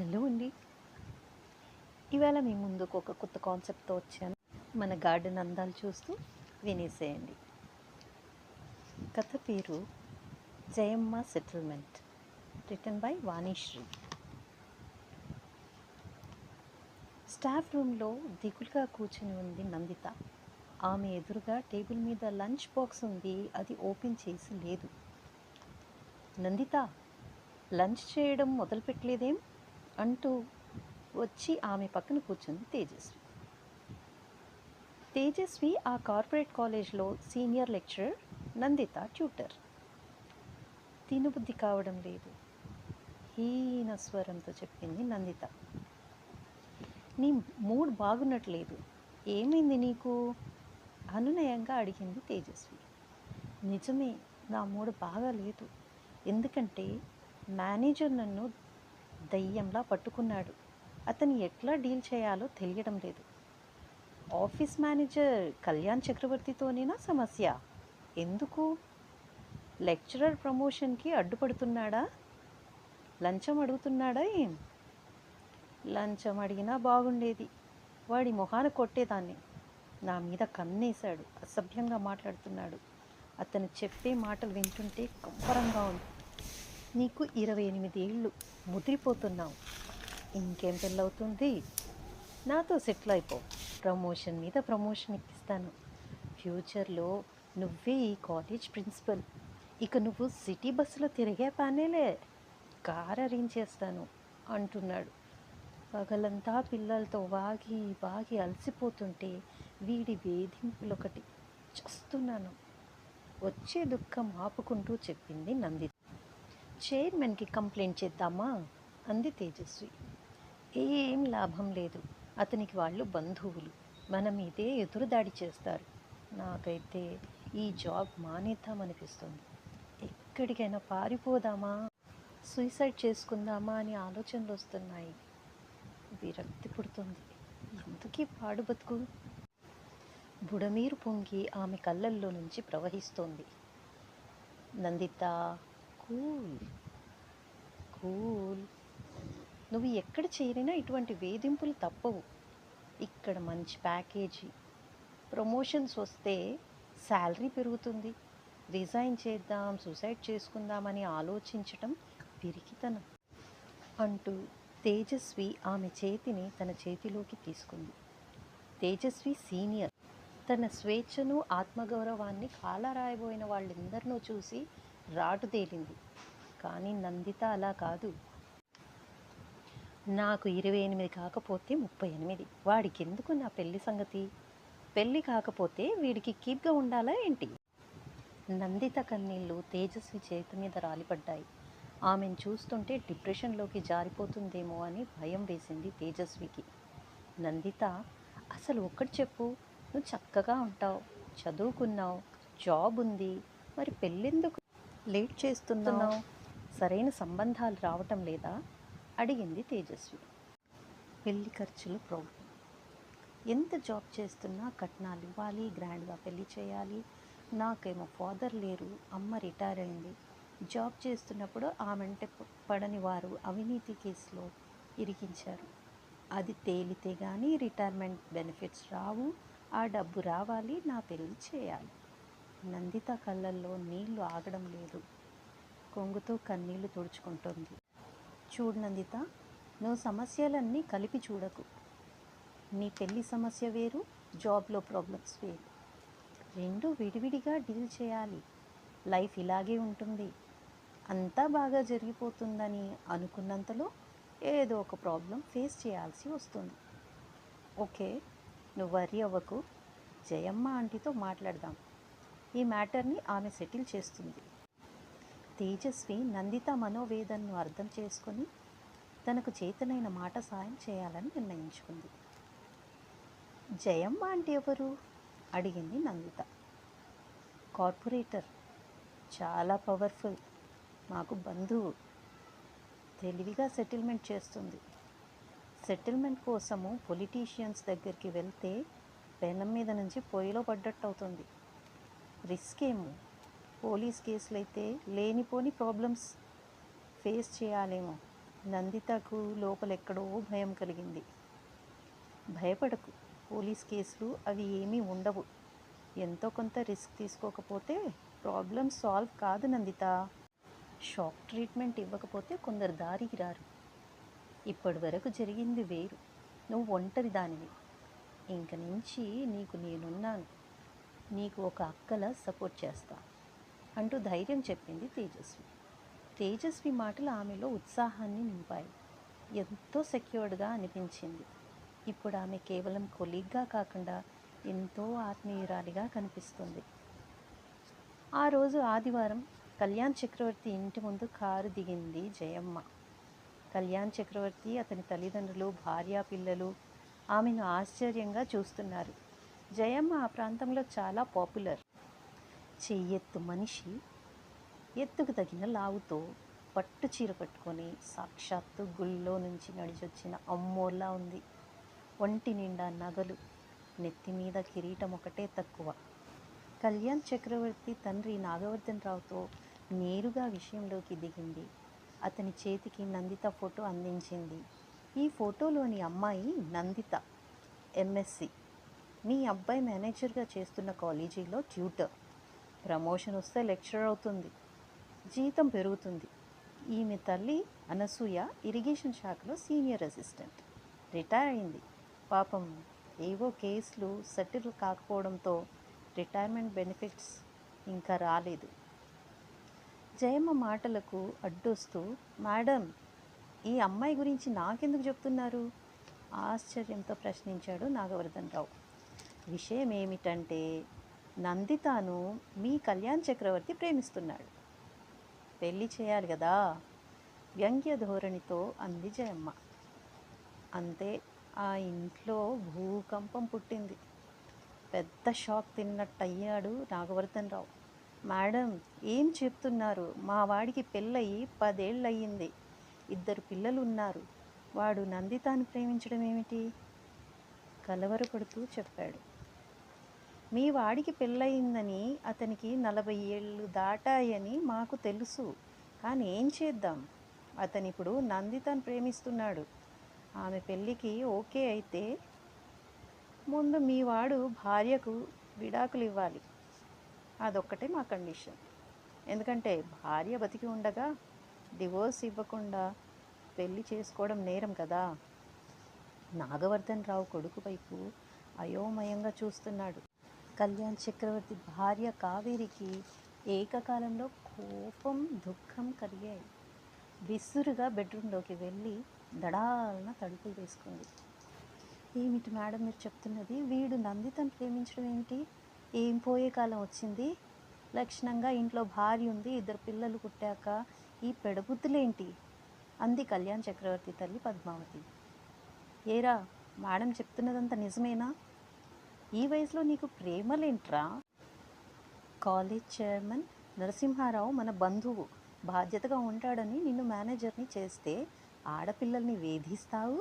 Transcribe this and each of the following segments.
Hello అండి. ఇవాళ మీ ముందుకు ఒక కొత్త కాన్సెప్ట్తో వచ్చాను. మన గార్డెన్ అందాలు చూస్తూ వినేసేయండి. కథ పేరు Jayamma settlement return by Vanisri staff రూమ్లో దిగులుగా కూర్చుని ఉంది నందిత. ఆమె ఎదురుగా టేబుల్ మీద లంచ్ బాక్స్ ఉంది. అది ఓపెన్ చేసి లేదు. నందిత లంచ్ చేయడం మొదలుపెట్టలేదేం? అంటూ వచ్చి ఆమె పక్కన కూర్చుంది తేజస్వి. తేజస్వి ఆ కార్పొరేట్ కాలేజ్లో సీనియర్ లెక్చరర్ నందిత ట్యూటర్. తినబుద్ధి కావడం లేదు. హీన స్వరంతో చెప్పింది నందిత. నీ మూడ్ బాగున్నట్లేదు ఏమైంది నీకు? అనునయంగా అడిగింది తేజస్వి. నిజమే నా మూడ్ బాగా లేదు ఎందుకంటే మేనేజర్ నన్ను దయ్యంలా పట్టుకున్నాడు. అతను ఎట్లా డీల్ చేయాలో తెలియడం లేదు. ఆఫీస్ మేనేజర్ కళ్యాణ్ చక్రవర్తితోనేనా సమస్య? ఎందుకు? లెక్చరర్ ప్రమోషన్కి అడ్డుపడుతున్నాడా? లంచం అడుగుతున్నాడా ఏం? లంచం అడిగినా బాగుండేది. వాడి మొహాన కొట్టేదాన్ని. నా మీద కన్నేశాడు. అసభ్యంగా మాట్లాడుతున్నాడు. అతను చెప్పే మాటలు వింటుంటే కంపరంగా ఉంది. నీకు ఇరవై ఎనిమిది ఏళ్ళు. ముదిరిపోతున్నావు. ఇంకేం పెళ్ళవుతుంది? నాతో సెటిల్ అయిపో. ప్రమోషన్ మీద ప్రమోషన్ ఇప్పిస్తాను. ఫ్యూచర్లో నువ్వే ఈ కాలేజ్ ప్రిన్సిపల్. ఇక నువ్వు సిటీ బస్సులో తిరిగే పనేలే. కార్ అరేంజ్ చేస్తాను అంటున్నాడు. పగలంతా పిల్లలతో వాగి వాగి అలసిపోతుంటే వీడి వేధింపులొకటి. చూస్తున్నాను. వచ్చే దుఃఖం ఆపుకుంటూ చెప్పింది నందిత. చైర్మన్కి కంప్లైంట్ చేద్దామా? అంది తేజస్వి. ఏం లాభం లేదు. అతనికి వాళ్ళు బంధువులు. మన మీదే ఎదురుదాడి చేస్తారు. నాకైతే ఈ జాబ్ మానేద్దామనిపిస్తుంది. ఎక్కడికైనా పారిపోదామా? సూసైడ్ చేసుకుందామా అని ఆలోచనలు వస్తున్నాయి. విరక్తి పుడుతుంది. ఎందుకీ పాడు బతుకు? బుడమీరు పొంగి ఆమె కళ్ళల్లో నుంచి ప్రవహిస్తోంది. నందిత కూల్. కూల్. నువ్వు ఎక్కడ చేరినా ఇటువంటి వేధింపులు తప్పవు. ఇక్కడ మంచి ప్యాకేజీ. ప్రమోషన్స్ వస్తే శాలరీ పెరుగుతుంది. రిజైన్ చేద్దాం సూసైడ్ చేసుకుందామని ఆలోచించటం పిరికితనం. అంటూ తేజస్వి ఆమె చేతిని తన చేతిలోకి తీసుకుంది. తేజస్వి సీనియర్. తన స్వేచ్ఛను ఆత్మగౌరవాన్ని కాలరాయబోయిన వాళ్ళందరినూ చూసి రాటు తేలింది. కానీ నందిత అలా కాదు. నాకు ఇరవై ఎనిమిది కాకపోతే ముప్పై ఎనిమిది. వాడికి ఎందుకు నా పెళ్ళి సంగతి? పెళ్ళి కాకపోతే వీడికి కీప్గా ఉండాలా ఏంటి? నందిత కన్నీళ్ళు తేజస్వి చేతి మీద రాలిపడ్డాయి. ఆమెను చూస్తుంటే డిప్రెషన్లోకి జారిపోతుందేమో అని భయం వేసింది తేజస్వికి. నందిత అసలు ఒక్కటి చెప్పు. నువ్వు చక్కగా ఉంటావు. చదువుకున్నావు. జాబ్ ఉంది. మరి పెళ్ళెందుకు? లేట్ చేస్తున్నావు. సరైన సంబంధాలు రావటం లేదా? అడిగింది తేజస్వి. పెళ్ళి ఖర్చులు ప్రాబ్లం ఎంత జాబ్ చేస్తున్నా కట్నాలు ఇవ్వాలి గ్రాండ్గా పెళ్ళి చేయాలి. నాకేమో ఫాదర్ లేరు అమ్మ రిటైర్ అయింది. జాబ్ చేస్తున్నప్పుడు ఆమెంటే పడని వారు అవినీతి కేసులో ఇరికించారు. అది తేలితే కానీ రిటైర్మెంట్ బెనిఫిట్స్ రావు ఆ డబ్బు రావాలి నా పెళ్ళి చేయాలి. నందిత కళ్ళల్లో నీళ్ళు ఆగడం లేదు. కొంగుతో కన్నీళ్ళు తుడుచుకుంటోంది. చూడు నందిత నువ్వు సమస్యలన్నీ కలిపి చూడకు. నీ పెళ్ళి సమస్య వేరు జాబ్లో ప్రాబ్లమ్స్ వేరు. రెండు విడివిడిగా డీల్ చేయాలి. లైఫ్ ఇలాగే ఉంటుంది. అంతా బాగా జరిగిపోతుందని అనుకున్నంతలో ఏదో ఒక ప్రాబ్లం ఫేస్ చేయాల్సి వస్తుంది. ఓకే నువ్వు వరి అవ్వకు. జయమ్మ ఆంటీతో మాట్లాడదాం. ఈ మ్యాటర్ని ఆమె సెటిల్ చేస్తుంది. తేజస్వి నందిత మనోవేదనను అర్థం చేసుకొని తనకు చేతనైన మాట సాయం చేయాలని నిర్ణయించుకుంది. జయమ్మ అంటే ఎవరు? అడిగింది నందిత. కార్పొరేటర్. చాలా పవర్ఫుల్. మాకు బంధువు. తెలివిగా సెటిల్మెంట్ చేస్తుంది. సెటిల్మెంట్ కోసము పొలిటీషియన్స్ దగ్గరికి వెళ్తే పెనం మీద నుంచి పొయ్యిలో పడ్డట్టు అవుతుంది రిస్క్ ఏమో పోలీస్ కేసులు అయితే లేనిపోని ప్రాబ్లమ్స్ ఫేస్ చేయాలేమో. నందితకు లోపలెక్కడో భయం కలిగింది. భయపడకు. పోలీస్ కేసులు అవి ఏమీ ఉండవు. ఎంతో కొంత రిస్క్ తీసుకోకపోతే ప్రాబ్లం సాల్వ్ కాదు నందిత. షాక్ ట్రీట్మెంట్ ఇవ్వకపోతే కొందరు దారికి రారు. ఇప్పటి వరకు జరిగింది వేరు. నువ్వు ఒంటరి దానివి ఇంక నుంచి నీకు నేనున్నాను. నీకు ఒక అక్కల సపోర్ట్ చేస్తా అంటూ ధైర్యం చెప్పింది తేజస్వి. తేజస్వి మాటలు ఆమెలో ఉత్సాహాన్ని నింపాయి. ఎంతో సెక్యూర్డ్గా అనిపించింది. ఇప్పుడు ఆమె కేవలం కొలీగ్గా కాకుండా ఎంతో ఆత్మీయురాలిగా కనిపిస్తుంది. ఆ రోజు ఆదివారం కళ్యాణ్ చక్రవర్తి ఇంటి ముందు కారు దిగింది జయమ్మ. కళ్యాణ్ చక్రవర్తి అతని తల్లిదండ్రులు భార్యా పిల్లలు ఆమెను ఆశ్చర్యంగా చూస్తున్నారు. జయమ్మ ఆ ప్రాంతంలో చాలా పాపులర్. చెయ్యెత్తు మనిషి ఎత్తుకు తగిన లావుతో పట్టు చీర కట్టుకొని సాక్షాత్తు గుళ్ళో నుంచి నడిచొచ్చిన అమ్మోర్లా ఉంది. ఒంటి నిండా నగలు నెత్తి మీద కిరీటం ఒకటే తక్కువ. కళ్యాణ్ చక్రవర్తి తండ్రి నాగవర్ధన్ రావుతో నేరుగా విషయంలోకి దిగింది. అతని చేతికి నందిత ఫోటో అందించింది. ఈ ఫోటోలోని అమ్మాయి నందిత ఎంఎస్సి. మీ అబ్బాయి మేనేజర్గా చేస్తున్న కాలేజీలో ట్యూటర్. ప్రమోషన్ వస్తే లెక్చరర్ అవుతుంది. జీతం పెరుగుతుంది. ఈమె తల్లి అనసూయ ఇరిగేషన్ శాఖలో సీనియర్ అసిస్టెంట్. రిటైర్ అయింది. పాపం ఏవో కేసులు సెటిల్ కాకపోవడంతో రిటైర్మెంట్ బెనిఫిట్స్ ఇంకా రాలేదు. జయమ్మ మాటలకు అడ్డొస్తూ మేడం ఈ అమ్మాయి గురించి నాకెందుకు చెప్తున్నారు? ఆశ్చర్యంతో ప్రశ్నించాడు నాగవర్ధన్ రావు. విషయం ఏమిటంటే నందితాను మీ కళ్యాణ్ చక్రవర్తి ప్రేమిస్తున్నాడు. పెళ్ళి చేయాలి కదా వ్యంగ్య ధోరణితో అంది జయమ్మ. అంతే ఆ ఇంట్లో భూకంపం పుట్టింది. పెద్ద షాక్ తిన్నట్టయ్యాడు నాగవర్ధన్ రావు మేడం ఏం చెప్తున్నారు? మా వాడికి పెళ్ళయి పదేళ్ళు అయ్యింది ఇద్దరు పిల్లలు ఉన్నారు వాడు నందితాను ప్రేమించడం ఏమిటి కలవరపడుతూ చెప్పాడు. మీ వాడికి పెళ్ళయిందని అతనికి నలభై ఏళ్ళు దాటాయని మాకు తెలుసు. కానీ ఏం చేద్దాం? అతనిప్పుడు ఇప్పుడు ప్రేమిస్తున్నాడు. ఆమె పెళ్ళికి ఓకే అయితే ముందు మీ వాడు భార్యకు విడాకులు ఇవ్వాలి అదొక్కటే మా కండిషన్. ఎందుకంటే భార్య బతికి ఉండగా డివోర్స్ ఇవ్వకుండా పెళ్ళి చేసుకోవడం నేరం కదా. నాగవర్ధన్ రావు కొడుకు వైపు అయోమయంగా చూస్తున్నాడు. కళ్యాణ్ చక్రవర్తి భార్య కావేరికి ఏకకాలంలో కోపం దుఃఖం కలిగాయి. విసురుగా బెడ్రూమ్లోకి వెళ్ళి దడాలన తలుపులు వేసుకుంది. ఏమిటి మేడం మీరు చెప్తున్నది? వీడు నందితను ప్రేమించడం ఏమిటి? ఏం పోయే కాలం వచ్చింది? లక్షణంగా ఇంట్లో భార్య ఉంది ఇద్దరు పిల్లలు పుట్టాక ఈ పెడబుద్ధులేంటి? అంది కళ్యాణ్ చక్రవర్తి తల్లి పద్మావతి. ఏరా మేడం చెప్తున్నదంతా నిజమేనా? ఈ వయసులో నీకు ప్రేమలేంట్రా? కాలేజ్ చైర్మన్ నరసింహారావు మన బంధువు. బాధ్యతగా ఉంటాడని నిన్ను మేనేజర్ని చేస్తే ఆడపిల్లల్ని వేధిస్తావు?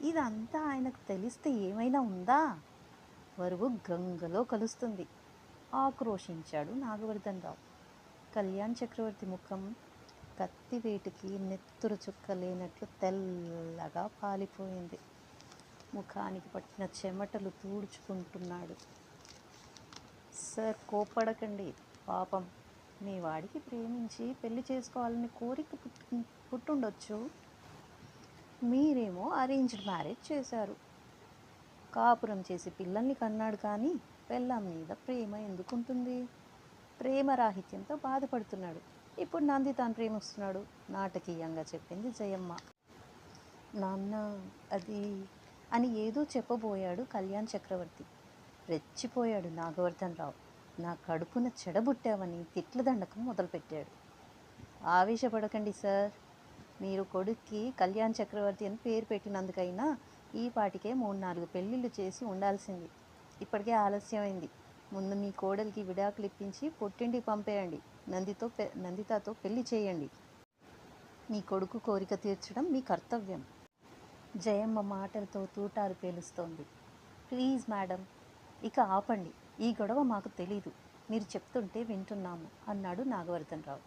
ఇదంతా ఆయనకు తెలిస్తే ఏమైనా ఉందా? వరువు గంగలో కలుస్తుంది. ఆక్రోషించాడు నాగవర్ధన్ రావు. కళ్యాణ్ చక్రవర్తి ముఖం కత్తి వేటికి నెత్తురు చుక్క లేనట్లు తెల్లగా పాలిపోయింది. ముఖానికి పట్టిన చెమటలు తూడ్చుకుంటున్నాడు. సార్ కోపడకండి పాపం. మీ వాడికి ప్రేమించి పెళ్ళి చేసుకోవాలని కోరిక పుట్టు పుట్టుండొచ్చు. మీరేమో అరేంజ్డ్ మ్యారేజ్ చేశారు. కాపురం చేసి పిల్లల్ని కన్నాడు కానీ పెళ్ళాం మీద ప్రేమ ఎందుకుంటుంది? ప్రేమ రాహిత్యంతో బాధపడుతున్నాడు. ఇప్పుడు నంది తాను ప్రేమిస్తున్నాడు. నాటకీయంగా చెప్పింది జయమ్మ. నాన్న అది అని ఏదో చెప్పబోయాడు కళ్యాణ్ చక్రవర్తి. రెచ్చిపోయాడు నాగవర్ధన్ రావు నా కడుపున చెడబుట్టావని తిట్ల దండకం మొదలుపెట్టాడు. ఆవేశపడకండి సార్. మీరు కొడుక్కి కళ్యాణ్ చక్రవర్తి అని పేరు పెట్టినందుకైనా ఈ పాటికే మూడు నాలుగు పెళ్ళిళ్ళు చేసి ఉండాల్సింది. ఇప్పటికే ఆలస్యమైంది. ముందు మీ కోడలికి విడాకులు ఇప్పించి పొట్టిండి పంపేయండి. నందితో పె నందితాతో పెళ్ళి చేయండి. మీ కొడుకు కోరిక తీర్చడం మీ కర్తవ్యం. జయమ్మ మాటలతో తూటాలు పేలుస్తోంది. ప్లీజ్ మేడం ఇక ఆపండి. ఈ గొడవ మాకు తెలీదు. మీరు చెప్తుంటే వింటున్నాము అన్నాడు నాగవర్ధన్ రావు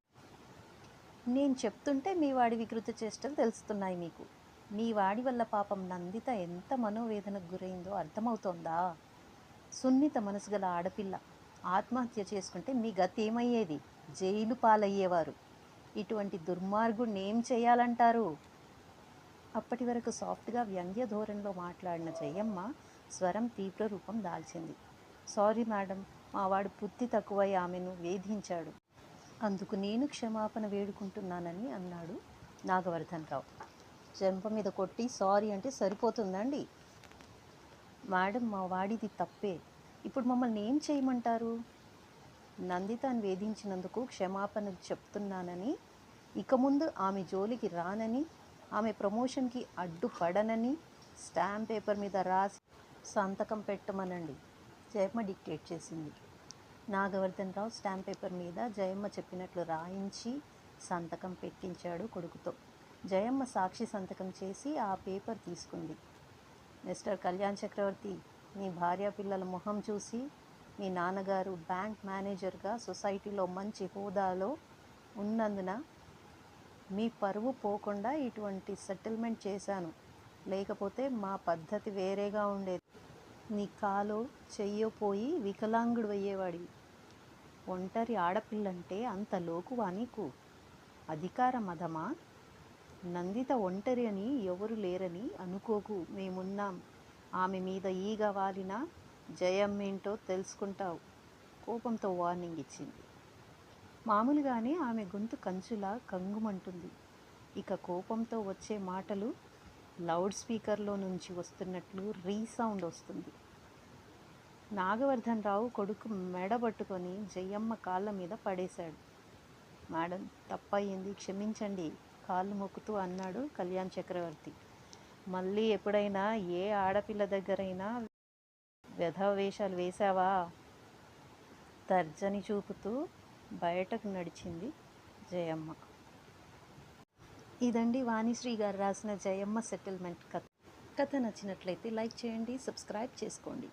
నేను చెప్తుంటే మీ వాడి వికృత చేష్టలు తెలుస్తున్నాయి మీకు. మీ వాడి వల్ల పాపం నందిత ఎంత మనోవేదనకు గురైందో అర్థమవుతోందా? సున్నిత మనసు గల ఆడపిల్ల. ఆత్మహత్య చేసుకుంటే మీ గతి ఏమయ్యేది? జైలు పాలయ్యేవారు. ఇటువంటి దుర్మార్గుడిని ఏం చేయాలంటారు? అప్పటి వరకు సాఫ్ట్గా వ్యంగ్య ధోరణిలో మాట్లాడిన జయమ్మ స్వరం తీవ్ర రూపం దాల్చింది. సారీ మేడం మావాడు పుత్తి బుద్ధి తక్కువై ఆమెను వేధించాడు. అందుకు నేను క్షమాపణ వేడుకుంటున్నానని అన్నాడు నాగవర్ధన్ రావు. చెంప మీద కొట్టి సారీ అంటే సరిపోతుందండి మేడం మా వాడిది తప్పే. ఇప్పుడు మమ్మల్ని ఏం చేయమంటారు? నందితను వేధించినందుకు క్షమాపణ చెప్తున్నానని ఇక ముందు ఆమె జోలికి రానని ఆమె ప్రమోషన్కి అడ్డుపడనని స్టాంప్ పేపర్ మీద రాసి సంతకం పెట్టమనండి. జయమ్మ డిక్టేట్ చేసింది. నాగవర్ధన్ రావు స్టాంప్ పేపర్ మీద జయమ్మ చెప్పినట్లు రాయించి సంతకం పెట్టించాడు కొడుకుతో. జయమ్మ సాక్షి సంతకం చేసి ఆ పేపర్ తీసుకుంది. మిస్టర్ కళ్యాణ్ చక్రవర్తి మీ భార్య పిల్లల మొహం చూసి మీ నాన్నగారు బ్యాంక్ మేనేజర్గా సొసైటీలో మంచి హోదాలో ఉన్నందున మీ పరువు పోకుండా ఇటువంటి సెటిల్మెంట్ చేశాను. లేకపోతే మా పద్ధతి వేరేగా ఉండేది. నీ కాలో చెయ్యో పోయి వికలాంగుడు అయ్యేవాడివి. ఒంటరి ఆడపిల్లంటే అంత లోకువా నీకు? అధికార మదమా నందిత ఒంటరి అని ఎవరు లేరని అనుకోకు. మేమున్నాం. ఆమె మీద ఈగ వాలినా జయం ఏంటో తెలుసుకుంటావు. కోపంతో వార్నింగ్ ఇచ్చింది. మామూలుగానే ఆమె గొంతు కంచులా కంగుమంటుంది. ఇక కోపంతో వచ్చే మాటలు లౌడ్ స్పీకర్లో నుంచి వస్తున్నట్లు రీసౌండ్ వస్తుంది. నాగవర్ధన్ రావు కొడుకు మెడ పట్టుకొని జయమ్మ కాళ్ళ మీద పడేశాడు. మేడం తప్పయింది క్షమించండి కాళ్ళు మొక్కుతూ అన్నాడు కళ్యాణ్ చక్రవర్తి. మళ్ళీ ఎప్పుడైనా ఏ ఆడపిల్ల దగ్గరైనా వ్యధ వేషాలు వేశావా? తర్జని చూపుతూ బయటకు నడిచింది జయమ్మ. ఇదండి వాణిశ్రీ గారు రాసిన జయమ్మ సెటిల్మెంట్ కథ. కథ నచ్చినట్లయితే లైక్ చేయండి సబ్స్క్రైబ్ చేసుకోండి.